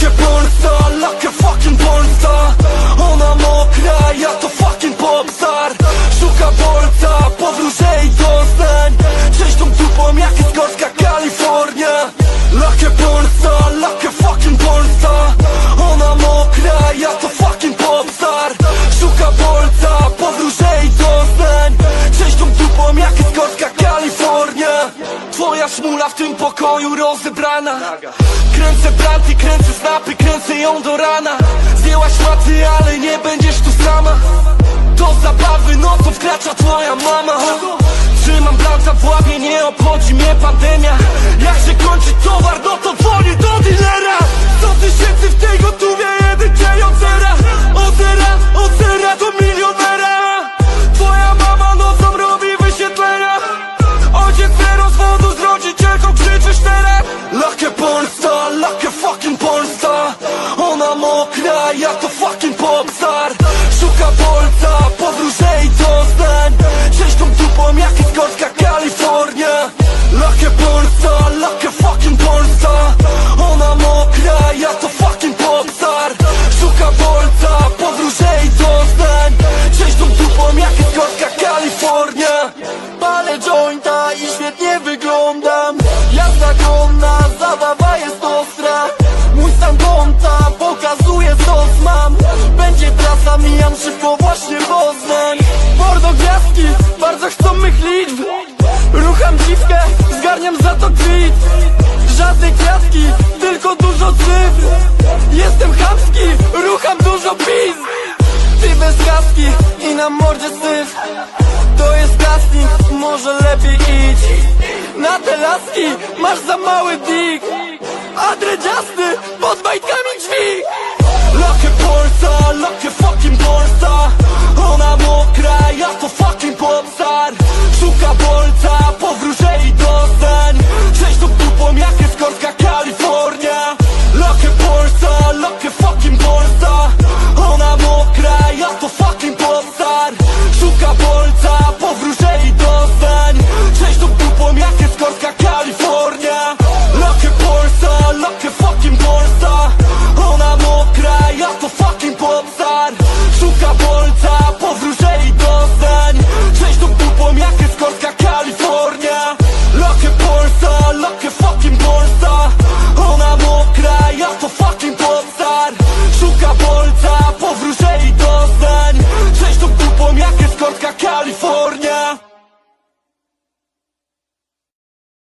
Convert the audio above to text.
takie pornstar, like fucking pornstar Ona mokra, ja to fucking popstar. Szuka bolca, powróżej doznań. Cześć tą dupą jak jest Gorska Kalifornia. Like pornstar, like fucking pornstar Ona mokra, ja to fucking popstar. Szuka bolca, powróżej doznań. Cześć tą dupą jak jest Gorska Kalifornia. Twoja szmula w tym rozebrana. Kręcę branty, kręcę snapy, kręcę ją do rana. Zdjęłaś maty, ale nie będziesz tu sama. Do zabawy, no to wkracza twoja mama Trzymam blanta w łapie, nie obchodzi mnie pandemia na mordzie syf. To jest nasnik, może lepiej idź Na te laski masz za mały dik Adredziasty pod bajtkami drzwi. Lokę Polsa